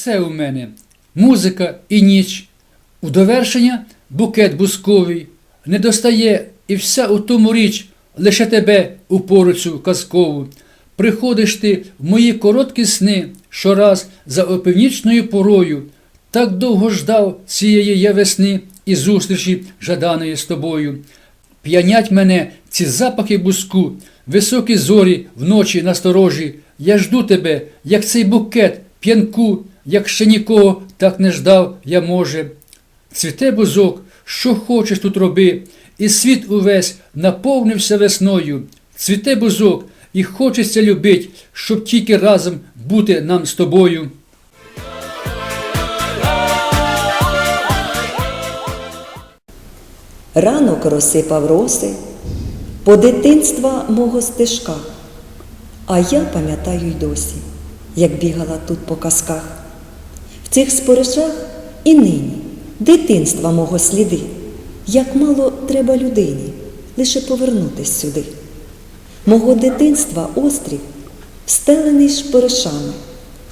Все у мене музика і ніч. У довершення букет бусковий. Не достає і вся у тому річ, лише тебе у поруцю казкову. Приходиш ти в мої короткі сни щораз за опівнічною порою. Так довго ждав цієї я весни і зустрічі жаданої з тобою. П'янять мене ці запахи буску, високі зорі вночі насторожі. Я жду тебе, як цей букет, п'янку, як ще нікого так не ждав я може. Цвіте бузок, що хочеш тут роби, і світ увесь наповнився весною. Цвіте бузок, і хочеться любить, щоб тільки разом бути нам з тобою. Ранок розсипав роси по дитинства мого стежка. А я пам'ятаю й досі, як бігала тут по казках. Цих споришах і нині дитинства мого сліди, як мало треба людині лише повернутись сюди. Мого дитинства острів, встелений шпоришами.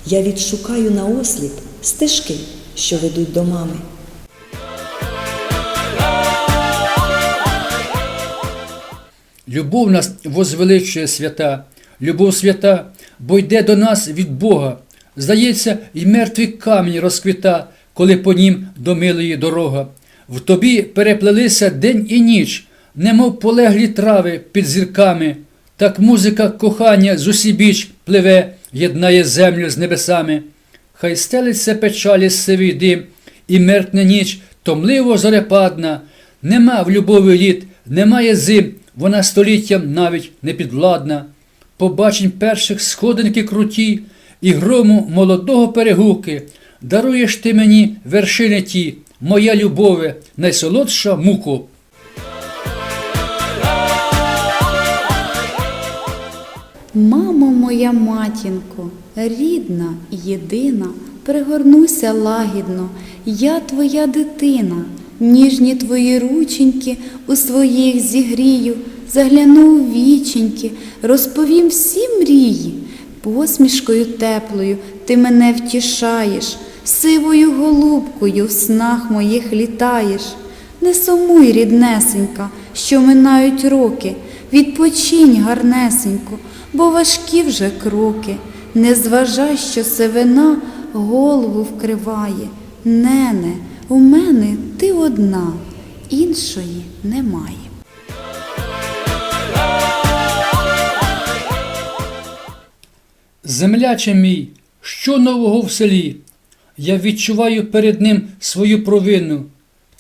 Я відшукаю на осліп стежки, що ведуть до мами. Любов нас возвеличує свята, любов свята, бо йде до нас від Бога. Здається, і мертвий камінь розквіта, коли по нім до милої дорога. В тобі переплелися день і ніч, немов полеглі трави під зірками. Так музика кохання з усібіч пливе, єднає землю з небесами. Хай стелиться печалі сивий дим, і мертне ніч томливо зарепадна. Нема в любові літ, немає зим, вона століттям навіть не підвладна. Побачень перших сходинки круті, і грому молодого перегуки. Даруєш ти мені вершини ті, моя любове, найсолодша муко. Мамо моя матінко, рідна, єдина, пригорнуся лагідно, я твоя дитина, ніжні твої рученьки у своїх зігрію, загляну у віченьки, розповім всі мрії, посмішкою теплою ти мене втішаєш, сивою голубкою в снах моїх літаєш. Не сумуй, ріднесенька, що минають роки, відпочинь гарнесенько, бо важкі вже кроки. Не зважай, що сивина голову вкриває. Нене, у мене ти одна, іншої немає. Земляче мій, що нового в селі? Я відчуваю перед ним свою провину.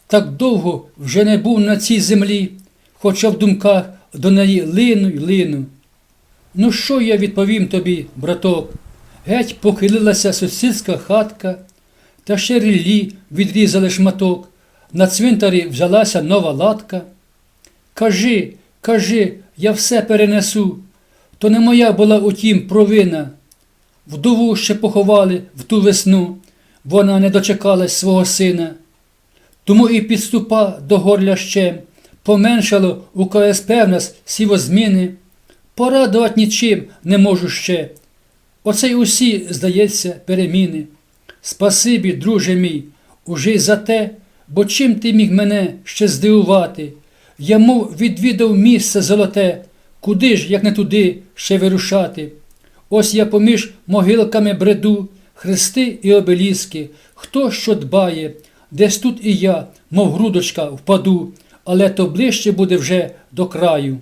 Так довго вже не був на цій землі, хоча в думках до неї лину й лину. Ну що я відповім тобі, браток? Геть похилилася сусідська хатка, та ще ріллі відрізали шматок, на цвинтарі взялася нова латка. Кажи, кажи, я все перенесу, то не моя була утім провина. Вдову ще поховали в ту весну, вона не дочекалась свого сина. Тому і підступа до горля ще, поменшало у КСП в нас сівозміни. Порадувати нічим не можу ще. Оце й усі, здається, переміни. Спасибі, друже мій, уже й за те, бо чим ти міг мене ще здивувати? Я мов відвідав місце золоте, куди ж, як не туди, ще вирушати. Ось я поміж могилками бреду, хрести і обеліски, хто що дбає, десь тут і я, мов грудочка, впаду, але то ближче буде вже до краю.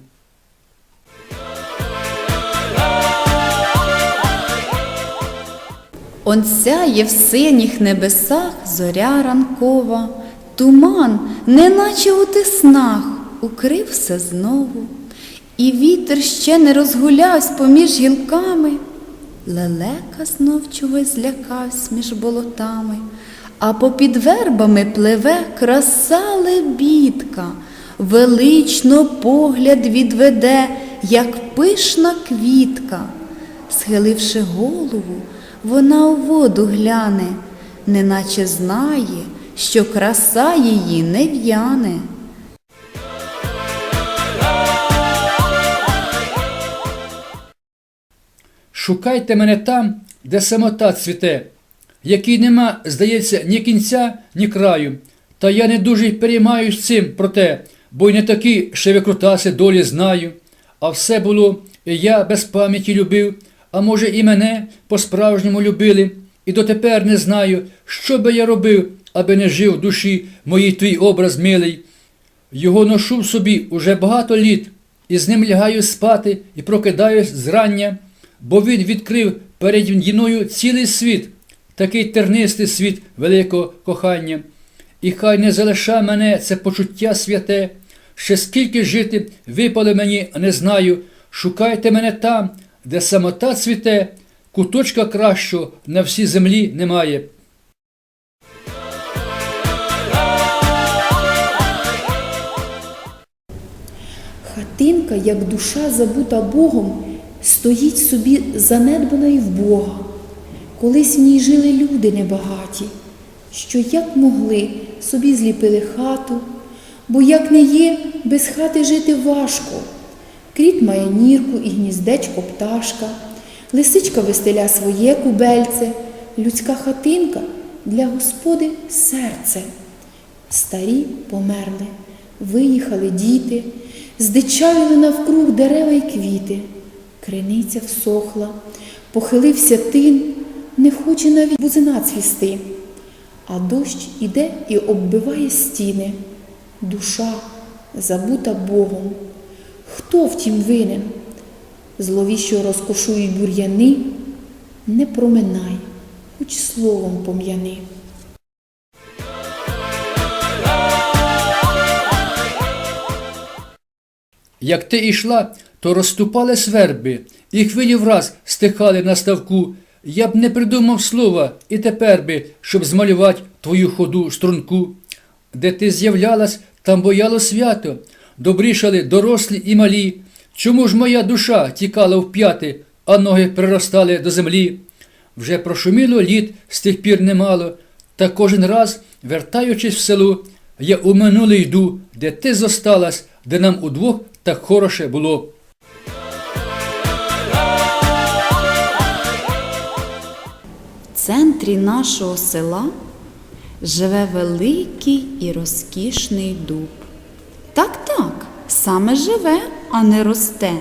Он сяє в синіх небесах зоря ранкова, туман, неначе у тиснах, укрив все знову, і вітер ще не розгулявсь поміж гілками. Лелека знов чогось злякавсь між болотами, а попід вербами пливе краса лебідка, велично погляд відведе, як пишна квітка. Схиливши голову, вона у воду гляне, неначе знає, що краса її не в'яне. Шукайте мене там, де самота цвіте. якій нема, здається, ні кінця, ні краю. Та я не дуже й переймаюсь цим проте, бо й не такі ще викрутаси долі знаю. А все було, і я без пам'яті любив, а може і мене по-справжньому любили, і дотепер не знаю, що би я робив, аби не жив в душі моїй твій образ милий. Його ношу в собі уже багато літ, і з ним лягаю спати і прокидаюсь зрання, бо він відкрив переді мною цілий світ, такий тернистий світ великого кохання. І хай не залиша мене це почуття святе, ще скільки жити випало мені, не знаю. Шукайте мене там, де самота цвіте, куточка кращого на всій землі немає. Хатинка, як душа забута Богом, стоїть собі занедбана й в Бога. Колись в ній жили люди небагаті, що як могли собі зліпили хату, бо як не є, без хати жити важко. Кріт має нірку і гніздечко пташка, лисичка вистеля своє кубельце, людська хатинка для господи серце. Старі померли, виїхали діти, здичавіли навкруг дерева й квіти. Криниця всохла, похилився тин, не хоче навіть бузина цвісти. А дощ іде і оббиває стіни. Душа забута Богом. Хто втім винен? Зловіщо розкошують бур'яни, не проминай, хоч словом пом'яни. Як ти йшла, то розступали сверби, і хвилі враз стихали на ставку. Я б не придумав слова і тепер би, щоб змалювати твою ходу струнку. Де ти з'являлась, там бояло свято, добрішали дорослі і малі. Чому ж моя душа тікала в п'яти, а ноги приростали до землі? Вже прошуміло літ з тих пір немало, та кожен раз, вертаючись в село, я у минуле йду, де ти зосталась, де нам удвох так хороше було. В центрі нашого села живе великий і розкішний дуб. Так, так, саме живе, а не росте.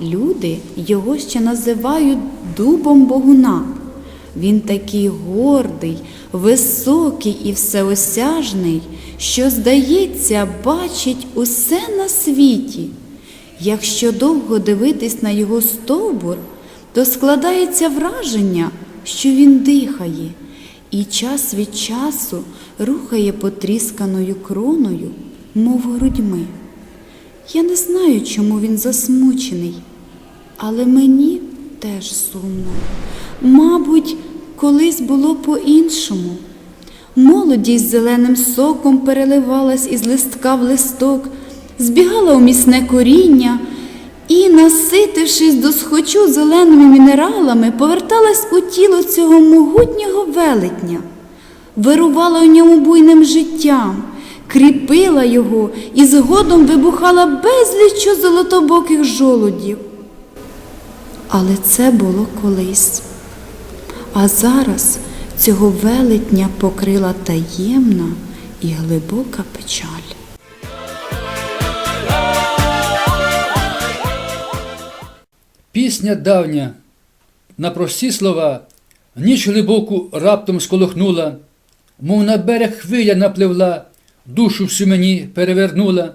Люди його ще називають дубом богуна. Він такий гордий, високий і всеосяжний, що, здається, бачить усе на світі. Якщо довго дивитись на його стовбур, то складається враження, що він дихає, і час від часу рухає потрісканою кроною, мов грудьми. Я не знаю, чому він засмучений, але мені теж сумно. Мабуть, колись було по-іншому. Молодість зеленим соком переливалась із листка в листок, збігала у міцне коріння і, наситившись до схочу зеленими мінералами, поверталась у тіло цього могутнього велетня, вирувала у ньому буйним життям, кріпила його і згодом вибухала безліччю золотобоких жолудів. Але це було колись. А зараз цього велетня покрила таємна і глибока печаль. Пісня давня, на прості слова, ніч глибоку раптом сколохнула, мов на берег хвиля напливла, душу всю мені перевернула.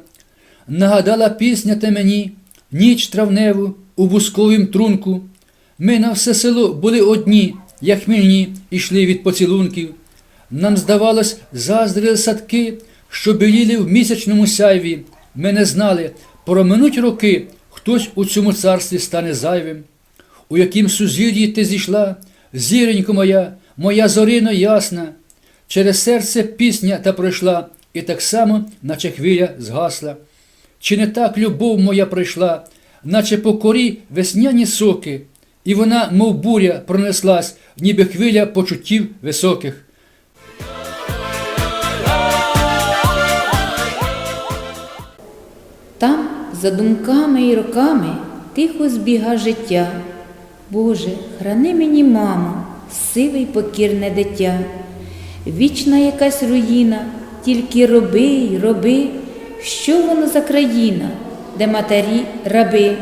Нагадала пісня те мені, ніч травневу у бусковім трунку. Ми на все село були одні, як хмільні, ішли від поцілунків. Нам, здавалось, заздрили садки, що біліли в місячному сяйві. Ми не знали, проминуть роки, хтось у цьому царстві стане зайвим. У яким сузір'ї ти зійшла, зіронько моя, моя зорино ясна, через серце пісня та пройшла, і так само, наче хвиля згасла. Чи не так любов моя пройшла, наче по корі весняні соки, і вона, мов буря, пронеслась, ніби хвиля почуттів високих. Там, за думками і роками, тихо збіга життя. Боже, храни мені, мамо, сиве й покірне дитя. Вічна якась руїна, тільки роби й роби, що воно за країна, де матері раби.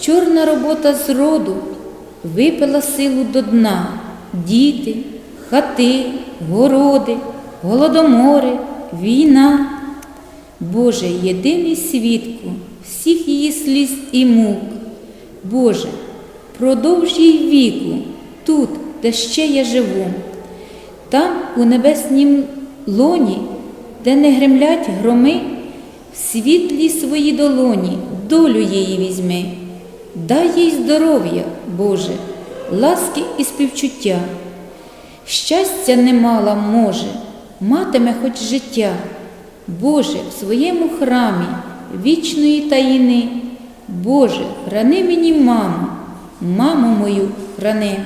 Чорна робота з роду випила силу до дна, діти, хати, городи, голодомори, війна. Боже, єдиний свідку всіх її сліз і мук. Боже, продовж їй віку тут, де ще я живу, там, у небеснім лоні, де не гремлять громи, в світлі свої долоні долю її візьми. Дай їй здоров'я, Боже, ласки і співчуття. Щастя немала може, матиме хоч життя. Боже, в своєму храмі вічної таїни. Боже, храни мені маму, маму мою храни.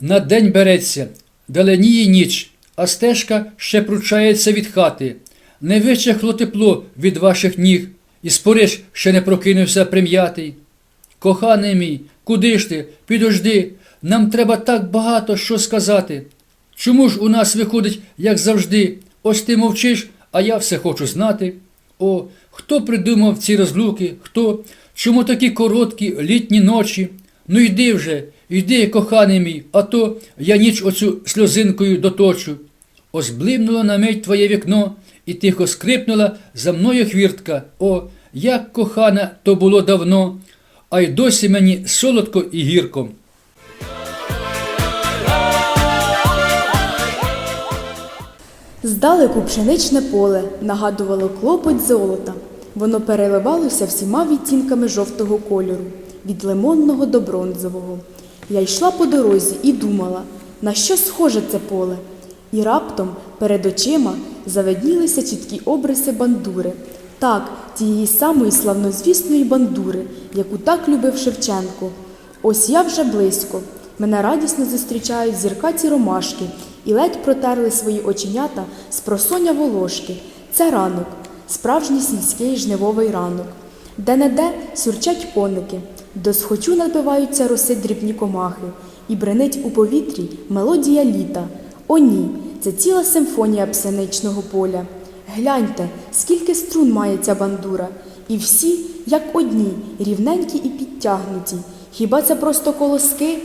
На день береться, даленіє ніч, а стежка ще пручається від хати. Не вичахло тепло від ваших ніг, і спориш, ще не прокинувся прим'ятий. Коханий мій, куди ж ти? Підожди, нам треба так багато що сказати. Чому ж у нас виходить, як завжди? Ось ти мовчиш, а я все хочу знати. О, хто придумав ці розлуки? Хто? Чому такі короткі літні ночі? Ну йди вже, йди, коханий мій, а то я ніч оцю сльозинкою доточу. Ось блимнуло на мить твоє вікно, і тихо скрипнула за мною хвіртка. О, як кохана то було давно, а й досі мені солодко і гірко. Здалеку пшеничне поле нагадувало клопоть золота. Воно переливалося всіма відтінками жовтого кольору, від лимонного до бронзового. Я йшла по дорозі і думала, на що схоже це поле. І раптом перед очима завиднілися чіткі обриси бандури. Так, тієї самої славнозвісної бандури, яку так любив Шевченко. Ось я вже близько. Мене радісно зустрічають зіркаті ромашки і ледь протерли свої оченята з просоня волошки. Це ранок, справжній сільський жнивовий ранок. Де-не-де сюрчать коники, до схочу надбиваються роси дрібні комахи, і бренить у повітрі мелодія літа. О ні, це ціла симфонія псеничного поля. Гляньте, скільки струн має ця бандура, і всі, як одні, рівненькі і підтягнуті. Хіба це просто колоски?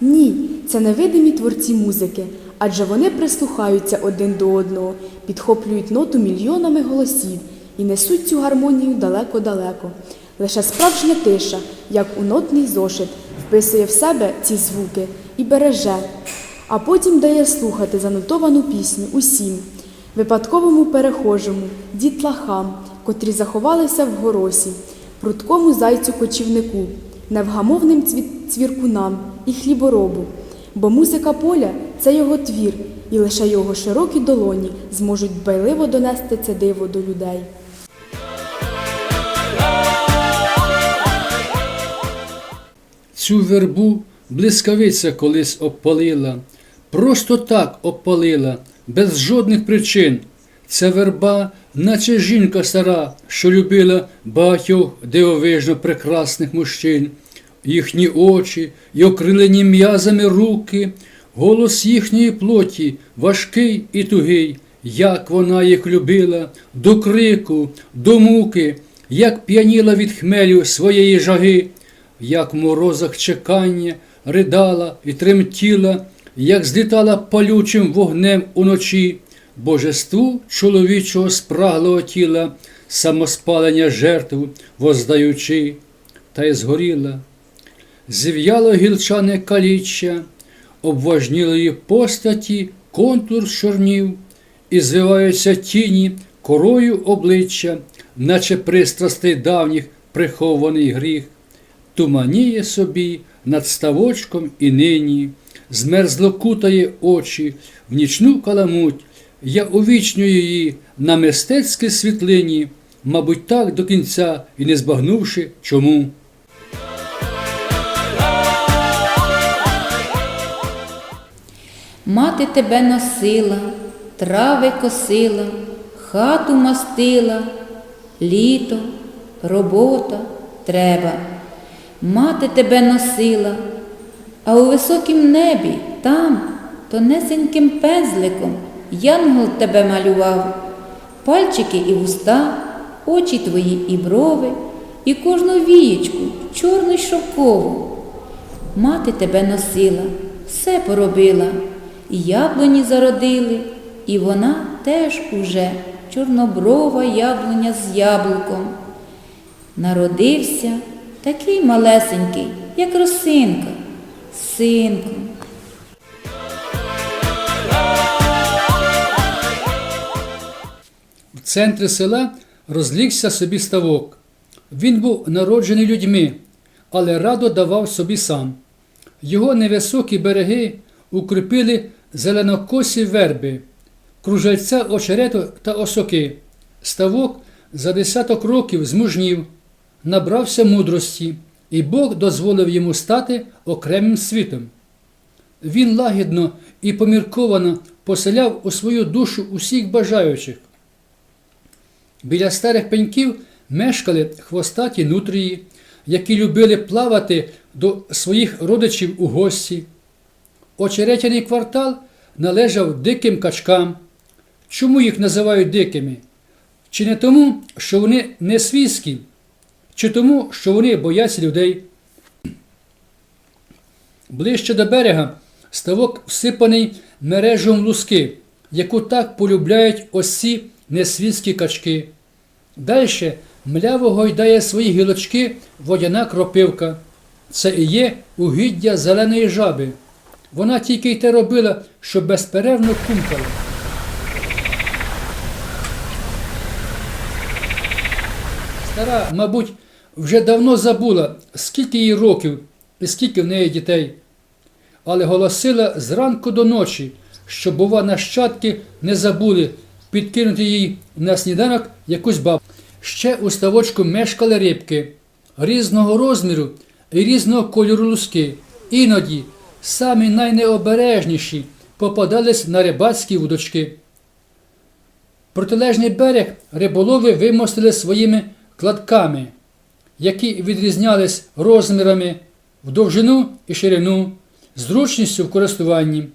Ні, це невидимі творці музики, адже вони прислухаються один до одного, підхоплюють ноту мільйонами голосів і несуть цю гармонію далеко-далеко. Лише справжня тиша, як у нотний зошит, вписує в себе ці звуки і береже, а потім дає слухати занотовану пісню усім, випадковому перехожому, дітлахам, котрі заховалися в горосі, прудкому зайцю кочівнику, невгамовним цвіркунам і хліборобу. Бо музика поля це його твір, і лише його широкі долоні зможуть дбайливо донести це диво до людей. Цю вербу блискавиця колись обпалила, просто так обпалила, без жодних причин. Ця верба, наче жінка стара, що любила багатьох дивовижно прекрасних мужчин, їхні очі й окрилені м'язами руки, голос їхньої плоті важкий і тугий, як вона їх любила, до крику, до муки, як п'яніла від хмелю своєї жаги як в морозах чекання ридала і тремтіла, як злітала палючим вогнем уночі, божеству чоловічого спраглого тіла, самоспалення жертву воздаючи, та й згоріла. Зів'яло гілчане каліччя, обважнілої постаті контур чорнів, і звиваються тіні корою обличчя, наче пристрастей давніх прихований гріх туманіє собі над ставочком і нині, змерзло кутає очі в нічну каламуть, я увічнюю її на мистецькій світлині, мабуть, так до кінця і не збагнувши чому. Мати тебе носила, трави косила, хату мастила, літо, робота, Треба. Мати тебе носила, а у високім небі, там, тонесеньким пензликом, янгол тебе малював, пальчики і вуста, очі твої і брови, і кожну вієчку, чорну й шовкову. Мати тебе носила, все поробила, і яблуні зародили, і вона теж уже чорноброва яблуня з яблуком. Народився такий малесенький, як росинка, синку. В центрі села розлігся собі ставок. Він був народжений людьми, але радо давав собі сам. Його невисокі береги укріпили зеленокосі верби, кружальця очерету та осоки. Ставок за десяток років змужнів, набрався мудрості, і Бог дозволив йому стати окремим світом. Він лагідно і помірковано поселяв у свою душу усіх бажаючих. Біля старих пеньків мешкали хвостаті нутрії, які любили плавати до своїх родичів у гості. Очеретяний квартал належав диким качкам. Чому їх називають дикими? Чи не тому, що вони не свійські, чи тому, що вони бояться людей? Ближче до берега ставок всипаний мережом луски, яку так полюбляють ось ці несвітські качки. Дальше мляво гойдає свої гілочки водяна кропивка. Це і є угіддя зеленої жаби. Вона тільки й те робила, що безперервно кумкала. Стара, мабуть, вже давно забула, скільки їй років і скільки в неї дітей, але голосила зранку до ночі, щоб, бува, нащадки не забули підкинути їй на сніданок якусь бабу. Ще у ставочку мешкали рибки різного розміру і різного кольору луски. Іноді самі найнеобережніші попадались на рибацькі вудочки. Протилежний берег риболови вимостили своїми кладками, які відрізнялись розмірами в довжину і ширину, зручністю в користуванні.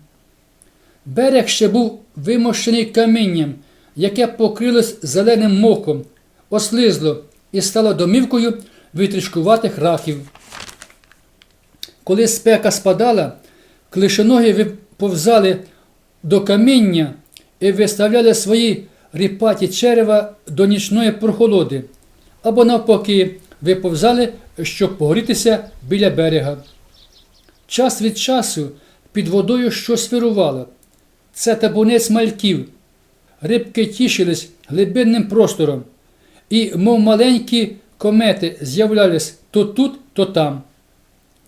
Берег ще був вимощений камінням, яке покрилось зеленим мохом, ослизло і стало домівкою витрішкуватих раків. Коли спека спадала, клишоноги виповзали до каміння і виставляли свої ріпаті черева до нічної прохолоди, або навпаки виповзали, щоб погрітися біля берега. Час від часу під водою щось вирувало. Це табунець мальків. Рибки тішились глибинним простором, і, мов маленькі комети, з'являлись то тут, то там.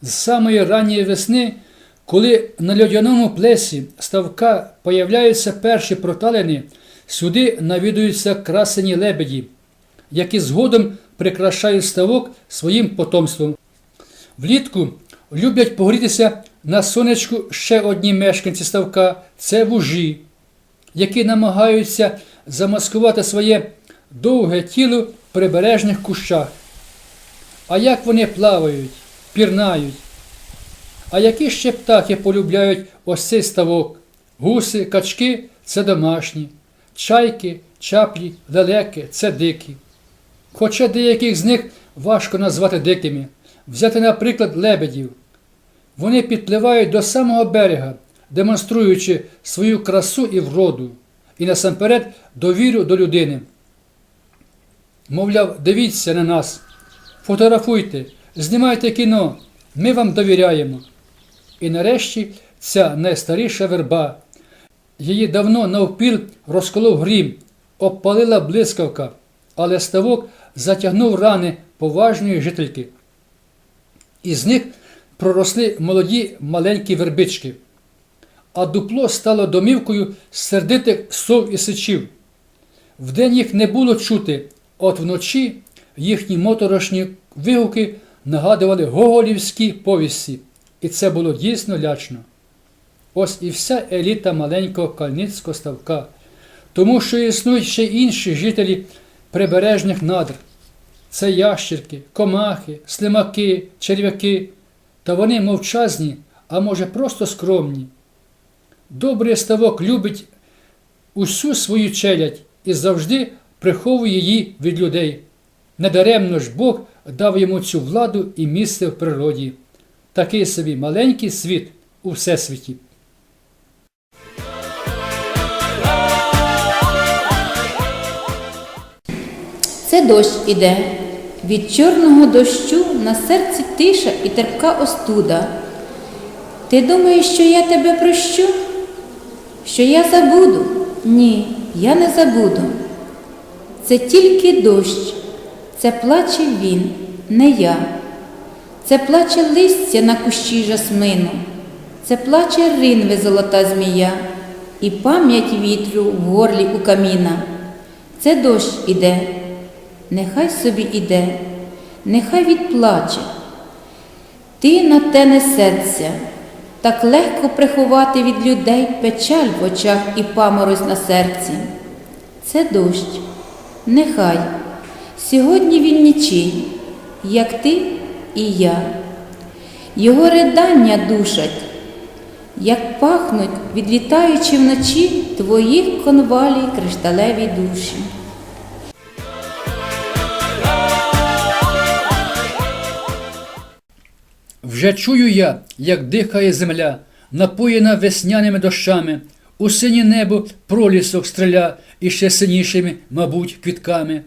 З самої ранньої весни, коли на льодяному плесі ставка появляються перші проталини, сюди навідуються красені лебеді, які згодом прикрашають ставок своїм потомством. Влітку люблять погрітися на сонечку ще одні мешканці ставка це вужі, які намагаються замаскувати своє довге тіло в прибережних кущах. А як вони плавають, пірнають. А які ще птахи полюбляють ось цей ставок? Гуси, качки це домашні, чайки, чаплі, лелеки це дикі. Хоча деяких з них важко назвати дикими. Взяти, наприклад, лебедів. Вони підпливають до самого берега, демонструючи свою красу і вроду, і насамперед довіру до людини. Мовляв, дивіться на нас, фотографуйте, знімайте кіно, ми вам довіряємо. І нарешті ця найстаріша верба. Її давно навпіл розколов грім, обпалила блискавка, але ставок затягнув рани поважної жительки. Із них проросли молоді маленькі вербички, а дупло стало домівкою сердитих сов і сичів. Вдень їх не було чути, от вночі їхні моторошні вигуки нагадували гоголівські повісті, і це було дійсно лячно. Ось і вся еліта маленького кальницького ставка, тому що існують ще інші жителі прибережних надр. це ящерки, комахи, слимаки, черв'яки, та вони мовчазні, а може просто скромні. Добрий ставок любить усю свою челядь і завжди приховує її від людей. Недаремно ж Бог дав йому цю владу і місце в природі. Такий собі маленький світ у всесвіті. Це дощ іде. Від чорного дощу на серці тиша і терпка остуда. Ти думаєш, що я тебе прощу? Що я забуду? Ні, я не забуду. Це тільки дощ, це плаче він, не я. Це плаче листя на кущі жасмину, це плаче ринве золота змія, і пам'ять вітру в горлі у каміна. Це дощ іде, нехай собі іде, нехай відплаче. Ти на те несеться, так легко приховати від людей печаль в очах і паморозь на серці. Це дощ, нехай. Сьогодні він нічий, як ти і я. Його ридання душать, як пахнуть, відлітаючи вночі твоїх конвалій кришталеві душі. Вже чую я, як дихає земля, напоєна весняними дощами, у синє небо пролісок стреля і ще синішими, мабуть, квітками.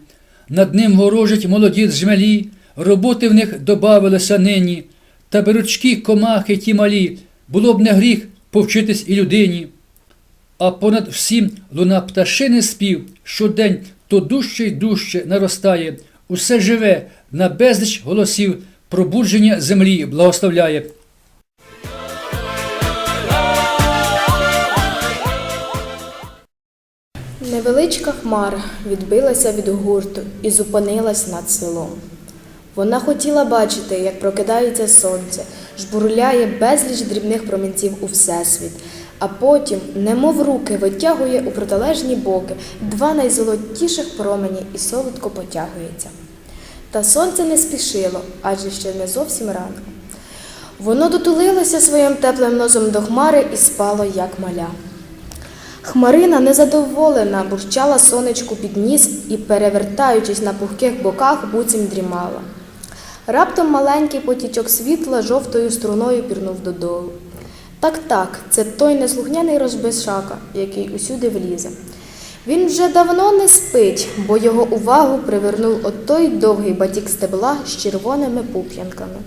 Над ним ворожать молоді джмелі, роботи в них добавилося нині, та беручки, комахи ті малі, було б не гріх повчитись і людині. А понад всім луна пташини спів, щодень то дужче й дужче наростає, усе живе на безліч голосів, пробудження землі благословляє. Невеличка хмара відбилася від гурту і зупинилась над селом. Вона хотіла бачити, як прокидається сонце, жбурляє безліч дрібних промінців у всесвіт, а потім, немов руки, витягує у протилежні боки два найзолотіших промені і солодко потягується. Та сонце не спішило, адже ще не зовсім рано. Воно дотулилося своїм теплим носом до хмари і спало, як маля. Хмарина, незадоволена, бурчала сонечку під ніс і, перевертаючись на пухких боках, буцім дрімала. Раптом маленький потічок світла жовтою струною пірнув додолу. Так, так, це той неслухняний розбишака, який усюди влізе. Він вже давно не спить, бо його увагу привернув отой довгий батік стебла з червоними пуп'янками.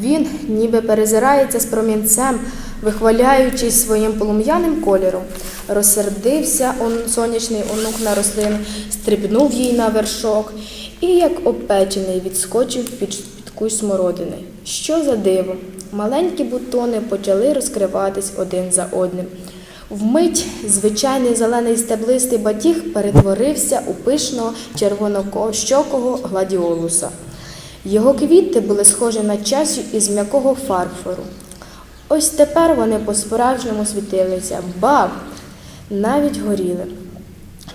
Він ніби перезирається з промінцем, вихваляючись своїм полум'яним кольором. Розсердився он сонячний онук на рослину, стрибнув їй на вершок і, як опечений, відскочив під, кусь смородини. Що за диво? Маленькі бутони почали розкриватись один за одним. Вмить звичайний зелений стеблистий батіг перетворився у пишного червонощокого гладіолуса. Його квіти були схожі на часю із м'якого фарфору. Ось тепер вони по-справжньому світилися, ба, навіть горіли.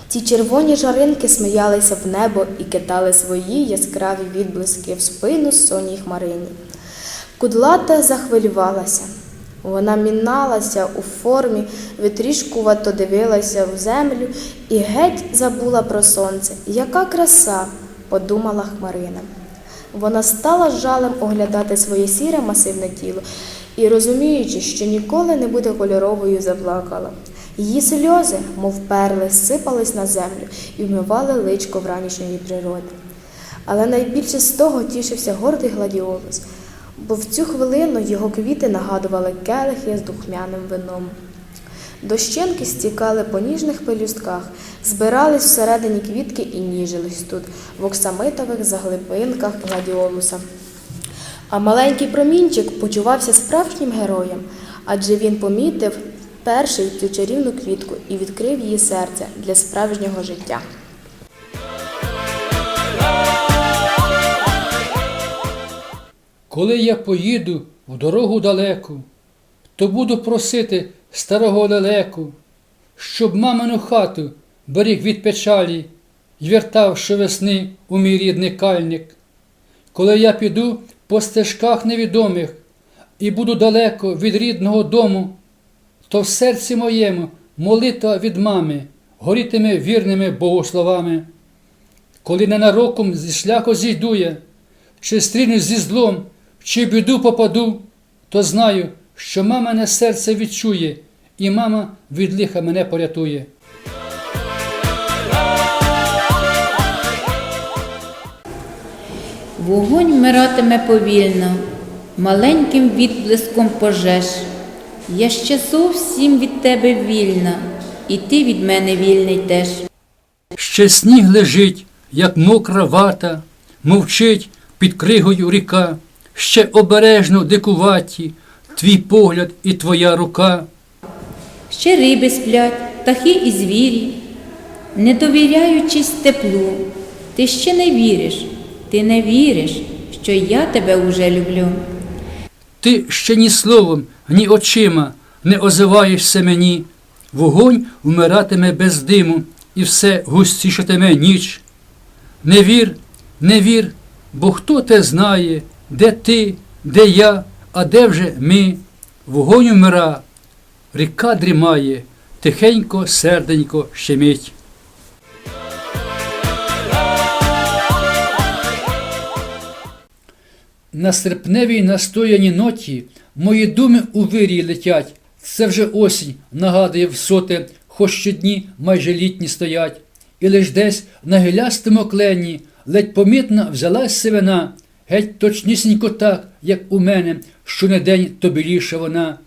Ці червоні жаринки сміялися в небо і кидали свої яскраві відблиски в спину сонній хмарині. Кудлата захвилювалася. Вона міналася у формі, витрішкувато дивилася в землю і геть забула про сонце. Яка краса, подумала Хмарина. Вона стала жалем оглядати своє сіре масивне тіло і, розуміючи, що ніколи не буде кольоровою, заплакала. Її сльози, мов перли, сипались на землю і вмивали личко вранішньої природи. Але найбільше з того тішився гордий гладіолус, бо в цю хвилину його квіти нагадували келихи з духмяним вином. Дощенки стікали по ніжних пелюстках, збирались всередині квітки і ніжились тут, в оксамитових заглибинках гладіолуса. А маленький промінчик почувався справжнім героєм, адже він помітив перший цю чарівну квітку і відкрив її серце для справжнього життя. Коли я поїду в дорогу далеку, то буду просити старого лелеку, щоб мамину хату беріг від печалі, й вертав щовесни у мій рідний кальник. Коли я піду по стежках невідомих і буду далеко від рідного дому, то в серці моєму молитва від мами горітиме вірними богословами. Коли ненароком зі шляху зійду я, чи стрінусь зі злом, чи біду попаду, то знаю, що мамине серце відчує, і мама від лиха мене порятує. Вогонь вмиратиме повільно, маленьким відблиском пожеж. Я ще зовсім від тебе вільна, і ти від мене вільний теж. Ще сніг лежить, як мокра вата, мовчить під кригою ріка, ще обережно дикуваті, твій погляд і твоя рука. Ще риби сплять, птахи і звірі, не довіряючись теплу, ти ще не віриш, ти не віриш, що я тебе уже люблю. Ти ще ні словом, ні очима не озиваєшся мені, вогонь вмиратиме без диму, і все густішатиме ніч. Не вір, не вір, бо хто те знає, де ти, де я, а де вже ми. Вогонь умира, ріка дрімає, тихенько, серденько щемить. На серпневій настояній ноті мої думи у вирії летять. Це вже осінь, нагадує всоте, хоч щодні майже літні стоять. І лиш десь на гилястому клені ледь помітно взялась сивина, геть точнісінько так, як у мене, що не день то біліша вона.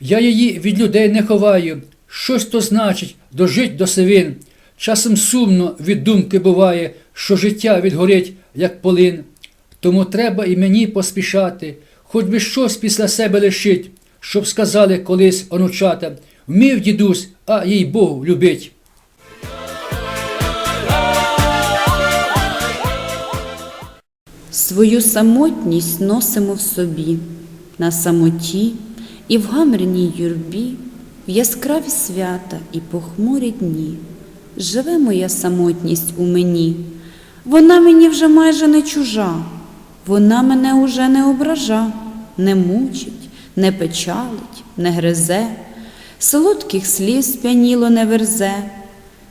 Я її від людей не ховаю, щось то значить дожить до сивин. Часом сумно від думки буває, що життя відгорить, як полин. Тому треба і мені поспішати, хоч би щось після себе лишить, щоб сказали колись онучата, вмів дідусь, а їй Богу любить. Свою самотність носимо в собі, на самоті і в гамряній юрбі, в яскраві свята і похмурі дні. Живе моя самотність у мені, вона мені вже майже не чужа, вона мене уже не обража, не мучить, не печалить, не гризе, солодких слів сп'яніло не верзе.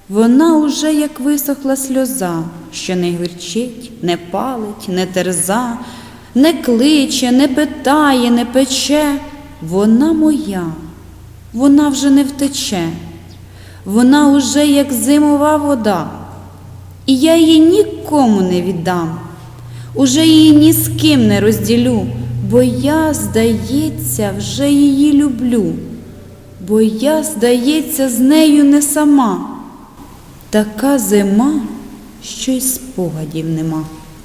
Вона уже як висохла сльоза, що не гірчить, не палить, не терза, не кличе, не питає, не пече. Вона моя, вона вже не втече, вона уже як зимова вода, і я її нікому не віддам, уже її ні з ким не розділю, бо я, здається, вже її люблю, бо я, здається, з нею не сама. Така зима, що й спогадів нема.